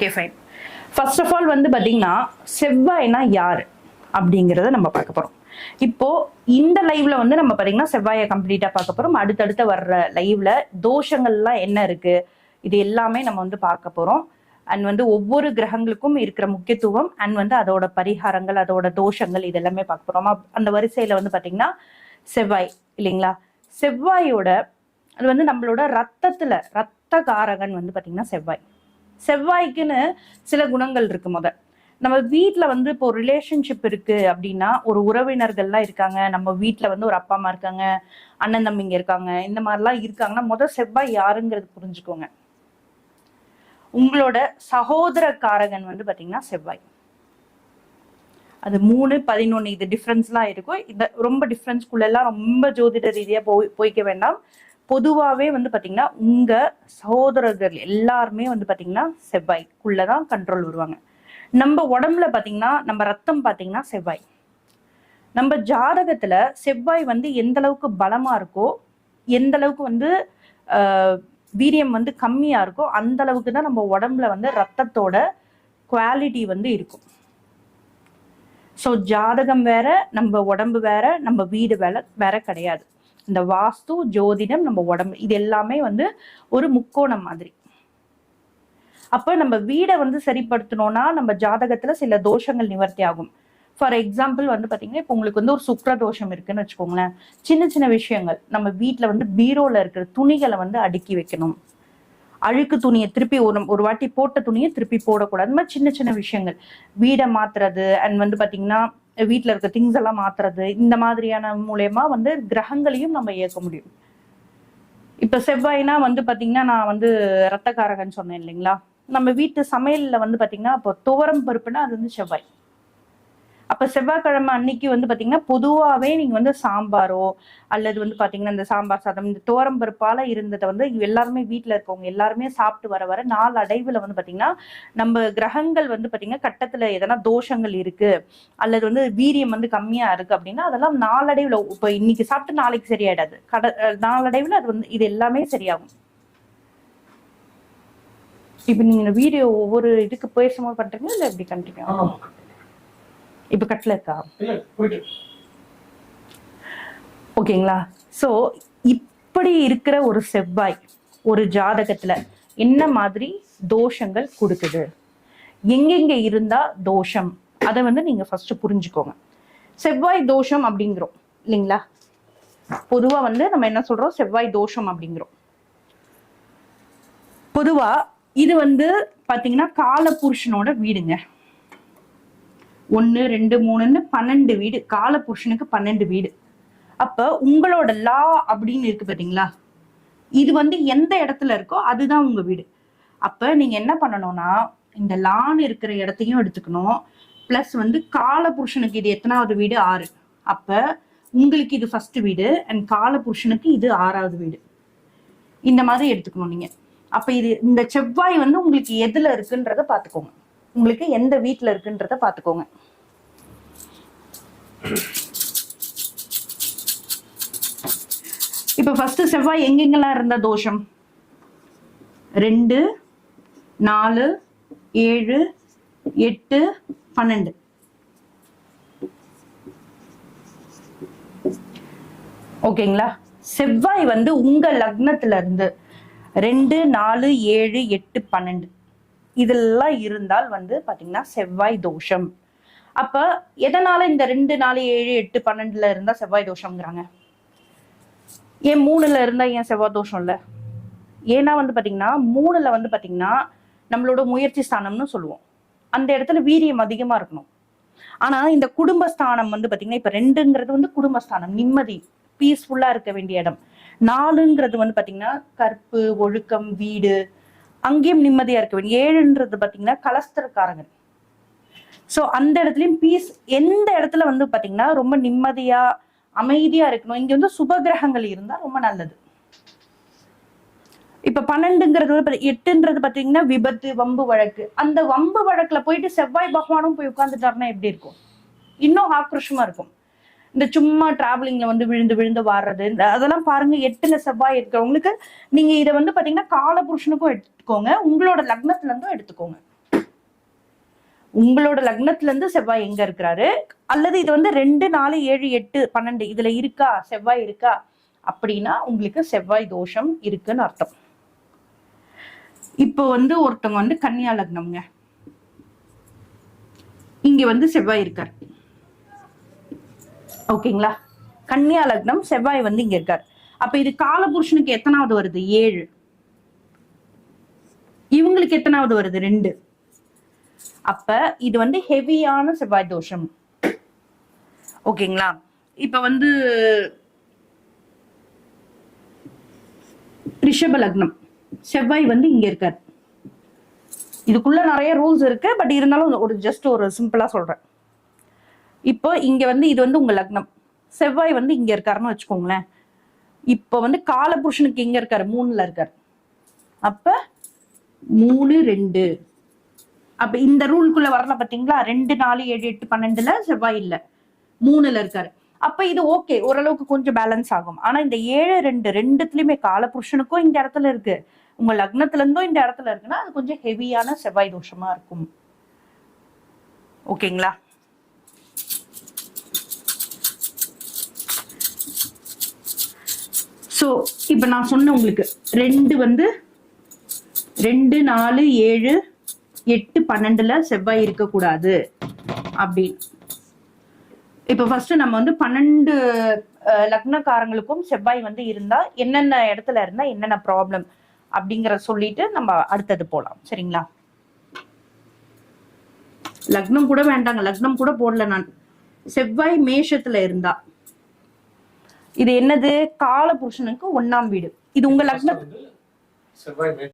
Okay fine first of all வந்து பாத்தீங்கன்னா செவ்வாய்னா யாரு? அப்படிங்கிறத நம்ம பார்க்க போறோம். இப்போ இந்த லைவ்ல வந்து நம்ம பாத்தீங்கன்னா செவ்வாயை கம்ப்ளீட்டா பார்க்க போறோம். அடுத்தடுத்து வர்ற லைவ்ல தோஷங்கள்லாம் என்ன இருக்கு? இது எல்லாமே நம்ம வந்து பார்க்க போறோம். அண்ட் வந்து ஒவ்வொரு கிரகங்களுக்கும் இருக்கிற முக்கியத்துவம் அண்ட் வந்து அதோட பரிகாரங்கள் அதோட தோஷங்கள் இது எல்லாமே பார்க்க போறோம். அப்- அந்த வரிசையில வந்து பாத்தீங்கன்னா செவ்வாய் இல்லைங்களா? செவ்வாயோட அது வந்து நம்மளோட ரத்தத்துல ரத்த காரகன் வந்து பாத்தீங்கன்னா செவ்வாய். செவ்வாய்க்குன்னு சில குணங்கள் இருக்கு முத. நம்ம வீட்டில் வந்து இப்போ ரிலேஷன்ஷிப் இருக்கு அப்படின்னா ஒரு உறவினர்கள்லாம் இருக்காங்க. நம்ம வீட்டில் வந்து ஒரு அப்பா அம்மா இருக்காங்க அண்ணன் தம்பிங்க இருக்காங்க இந்த மாதிரிலாம் இருக்காங்கன்னா முத செவ்வாய் யாருங்கிறது புரிஞ்சுக்கோங்க. உங்களோட சகோதரக்காரகன் வந்து பாத்தீங்கன்னா செவ்வாய். அது மூணு பதினொன்னு இது டிஃப்ரென்ஸ்லாம் இருக்கும். இந்த ரொம்ப டிஃப்ரென்ஸ்குள்ளெல்லாம் ரொம்ப ஜோதிட ரீதியா போய் போய்க்க வேண்டாம். பொதுவாகவே வந்து பார்த்தீங்கன்னா உங்கள் சகோதரர்கள் எல்லாருமே வந்து பார்த்தீங்கன்னா செவ்வாய்க்குள்ளே தான் கண்ட்ரோல் வருவாங்க. நம்ம உடம்புல பார்த்தீங்கன்னா நம்ம ரத்தம் பார்த்தீங்கன்னா செவ்வாய். நம்ம ஜாதகத்தில் செவ்வாய் வந்து எந்த அளவுக்கு பலமாக இருக்கோ எந்த அளவுக்கு வந்து வீரியம் வந்து கம்மியாக இருக்கோ அந்த அளவுக்கு தான் நம்ம உடம்புல வந்து ரத்தத்தோட குவாலிட்டி வந்து இருக்கும். ஸோ ஜாதகம் வேற நம்ம உடம்பு வேற நம்ம வீடு வேலை வேற கிடையாது. இந்த வாஸ்து ஜோதிடம் நம்ம உடம்பு இது எல்லாமே வந்து ஒரு முக்கோணம் மாதிரி. அப்போ நம்ம வீடை வந்து சரிப்படுத்தணும்னா நம்ம ஜாதகத்துல சில தோஷங்கள் நிவர்த்தி ஆகும். ஃபார் எக்ஸாம்பிள் வந்து பார்த்தீங்கன்னா இப்போ உங்களுக்கு வந்து ஒரு சுக்ர தோஷம் இருக்குன்னு வச்சுக்கோங்களேன். சின்ன சின்ன விஷயங்கள் நம்ம வீட்டில் வந்து பீரோவில் இருக்கிற துணிகளை வந்து அடுக்கி வைக்கணும். அழுக்கு துணியை திருப்பி ஒரு ஒரு வாட்டி போட்ட துணியை திருப்பி போடக்கூடாது. இந்த மாதிரி சின்ன சின்ன விஷயங்கள். வீடை மாத்துறது அண்ட் வந்து பார்த்தீங்கன்னா வீட்ல இருக்க திங்ஸ் எல்லாம் மாத்துறது இந்த மாதிரியான மூலயமா வந்து கிரகங்களையும் நம்ம இயக்க முடியும். இப்ப செவ்வாய்னா வந்து பாத்தீங்கன்னா நான் வந்து ரத்தக்காரகன் சொன்னேன் இல்லைங்களா? நம்ம வீட்டு சமையல்ல வந்து பாத்தீங்கன்னா இப்போ துவரம் பருப்புனா அது வந்து செவ்வாய். அப்போ செவ்வாய்க்கிழமை அன்னைக்கு வந்து பாத்தீங்கன்னா பொதுவாகவே நீங்கள் வந்து சாம்பாரோ அல்லது வந்து பாத்தீங்கன்னா இந்த சாம்பார் சாதம் இந்த துவரம் பருப்பால இருந்ததை வந்து எல்லாருமே வீட்டில் இருக்கவங்க எல்லாருமே சாப்பிட்டு வர வர நாள் அடைவில் வந்து பாத்தீங்கன்னா நம்ம கிரகங்கள் வந்து பாத்தீங்கன்னா கட்டத்தில் எதனா தோஷங்கள் இருக்கு அல்லது வந்து வீரியம் வந்து கம்மியா இருக்கு அப்படின்னா அதெல்லாம் நாளடைவில் இப்போ இன்னைக்கு சாப்பிட்டு நாளைக்கு சரியாயிடாது. கட அஹ் அது வந்து இது எல்லாமே சரியாகும். இப்ப நீங்க வீடியோ ஒவ்வொரு இதுக்கு பேசும்போது பண்ணுறீங்களா இல்ல எப்படி கண்டினியூ இப்ப இருக்கா? போயிட்டு. ஓகேங்களா? சோ இப்படி இருக்கிற ஒரு செவ்வாய் ஒரு ஜாதகத்துல என்ன மாதிரி தோஷங்கள் கொடுக்குது? எங்கெங்க இருந்தா தோஷம்? அதை வந்து நீங்க ஃபர்ஸ்ட் புரிஞ்சுக்கோங்க. செவ்வாய் தோஷம் அப்படிங்கிறோம் இல்லைங்களா? பொதுவா வந்து நம்ம என்ன சொல்றோம்? செவ்வாய் தோஷம் அப்படிங்கிறோம். பொதுவா இது வந்து பாத்தீங்கன்னா காலபுருஷனோட வீடுங்க. ஒன்னு ரெண்டு மூணுன்னு பன்னெண்டு வீடு. காலபுருஷனுக்கு பன்னெண்டு வீடு. அப்ப உங்களோட லா அப்படின்னு இருக்கு பாத்தீங்களா? இது வந்து எந்த இடத்துல இருக்கோ அதுதான் உங்க வீடு. அப்ப நீங்க என்ன பண்ணணும்னா இந்த லான் இருக்கிற இடத்தையும் எடுத்துக்கணும். பிளஸ் வந்து காலபுருஷனுக்கு இது எத்தனாவது வீடு? ஆறு. அப்ப உங்களுக்கு இது ஃபர்ஸ்ட் வீடு அண்ட் காலபுருஷனுக்கு இது ஆறாவது வீடு. இந்த மாதிரி எடுத்துக்கணும் நீங்க. அப்ப இது இந்த செவ்வாய் வந்து உங்களுக்கு எதுல இருக்குன்றத பாத்துக்கோங்க உங்களுக்கு எந்த வீட்ல இருக்குன்றத பாத்துக்கோங்க. இப்ப ஃபர்ஸ்ட் செவ்வாய் எங்கெங்கெல்லாம் இருந்த தோஷம்? ரெண்டு நாலு ஏழு எட்டு பன்னெண்டு. ஓகேங்களா? செவ்வாய் வந்து உங்க லக்னத்துல இருந்து ரெண்டு நாலு ஏழு எட்டு பன்னெண்டு. இதெல்லாம் இருந்தால் வந்து பார்த்தீங்கன்னா செவ்வாய் தோஷம். அப்ப எதனால இந்த ரெண்டு நாலு ஏழு எட்டு பன்னெண்டுல இருந்தா செவ்வாய் தோஷம்ங்கிறாங்க? ஏன் மூணுல இருந்தா ஏன் செவ்வாய் தோஷம் இல்ல? ஏன்னா வந்து பாத்தீங்கன்னா மூணுல வந்து பாத்தீங்கன்னா நம்மளோட முயற்சி ஸ்தானம்னு சொல்லுவோம். அந்த இடத்துல வீரியம் அதிகமா இருக்கணும். ஆனா இந்த குடும்பஸ்தானம் வந்து பாத்தீங்கன்னா இப்ப ரெண்டுங்கிறது வந்து குடும்பஸ்தானம் நிம்மதி பீஸ்ஃபுல்லா இருக்க வேண்டிய இடம். நாலுங்கிறது வந்து பாத்தீங்கன்னா கற்பு ஒழுக்கம் வீடு அங்கேயும் நிம்மதியா இருக்க வேண்டும். ஏழுன்றது பாத்தீங்கன்னா கலஸ்தரக்காரகன். சோ அந்த இடத்துலயும் பீஸ் எந்த இடத்துல வந்து பாத்தீங்கன்னா ரொம்ப நிம்மதியா அமைதியா இருக்கணும். இங்க வந்து சுபகிரகங்கள் இருந்தா ரொம்ப நல்லது. இப்ப பன்னெண்டுங்கிறது வந்து எட்டுன்றது பாத்தீங்கன்னா விபத்து வம்பு வழக்கு. அந்த வம்பு வழக்குல போயிட்டு செவ்வாய் பகவானும் போய் உட்கார்ந்துட்டாருன்னா எப்படி இருக்கும்? இன்னும் ஆக்ரோஷமா இருக்கும். இந்த சும்மா டிராவலிங்ல வந்து விழுந்து விழுந்து வாடுறது இந்த அதெல்லாம் பாருங்க எட்டுல செவ்வாய் இருக்கிறவங்களுக்கு நீங்க இதை வந்து பாத்தீங்கன்னா காலபுருஷனுக்கும் எடுத்துக்கோங்க. உங்களோட லக்னத்துல இருந்தும் எடுத்துக்கோங்க. உங்களோட லக்னத்துல இருந்து செவ்வாய் எங்க இருக்கிறாரு? அல்லது இது வந்து ரெண்டு நாலு ஏழு எட்டு பன்னெண்டு இதுல இருக்கா? செவ்வாய் இருக்கா? அப்படின்னா உங்களுக்கு செவ்வாய் தோஷம் இருக்குன்னு அர்த்தம். இப்போ வந்து ஒருத்தவங்க வந்து கன்னியா லக்னம்ங்க. இங்க வந்து செவ்வாய் இருக்கார். ஓகேங்களா? கன்னியா லக்னம் செவ்வாய் வந்து இங்க இருக்காரு. அப்ப இது காலபுருஷனுக்கு எத்தனாவது வருது? ஏழு. இவங்களுக்கு எத்தனாவது வருது? ரெண்டு. அப்ப இது வந்து ஹெவியான செவ்வாய் தோஷம். ஓகேங்களா? இப்ப வந்து ரிஷப லக்னம். செவ்வாய் வந்து இங்க இருக்காரு. இதுக்குள்ள நிறைய ரூல்ஸ் இருக்கு பட் இருந்தாலும் ஒரு ஜஸ்ட் ஒரு சிம்பிளா சொல்றேன். இப்போ இங்க வந்து இது வந்து உங்க லக்னம். செவ்வாய் வந்து இங்க இருக்காருன்னு வச்சுக்கோங்களேன். இப்போ வந்து காலபுருஷனுக்கு எங்க இருக்காரு மூணுல இருக்காரு. அப்ப மூணு ரெண்டு. அப்ப இந்த ரூலுக்குள்ள வரல பாத்தீங்களா? ரெண்டு நாலு ஏழு எட்டு பன்னெண்டுல செவ்வாய் இல்ல. மூணுல இருக்காரு. அப்ப இது ஓகே ஓரளவுக்கு கொஞ்சம் பேலன்ஸ் ஆகும். ஆனா இந்த ஏழு ரெண்டு ரெண்டுத்துலயுமே காலபுருஷனுக்கும் இந்த இடத்துல இருக்கு. உங்க லக்னத்துல இருந்தும் இந்த இடத்துல இருக்குன்னா அது கொஞ்சம் ஹெவியான செவ்வாய் தோஷமா இருக்கும். ஓகேங்களா? ஸோ இப்போ நான் சொன்ன உங்களுக்கு ரெண்டு வந்து ரெண்டு நாலு ஏழு எட்டு பன்னெண்டுல செவ்வாய் இருக்கக்கூடாது அப்படின்னு இப்போ ஃபர்ஸ்ட் நம்ம வந்து பன்னெண்டு லக்னக்காரங்களுக்கும் செவ்வாய் வந்து இருந்தா என்னென்ன இடத்துல இருந்தா என்னென்ன ப்ராப்ளம் அப்படிங்கிற சொல்லிட்டு நம்ம அடுத்தது போலாம். சரிங்களா? லக்னம் கூட வேண்டாங்க. லக்னம் கூட போடல நான். செவ்வாய் மேஷத்துல இருந்தா. இது என்னது? கால புருஷனுக்கு ஒண்ணாம் வீடு. இது உங்க லக்ன வந்து செவ்வாய் மே-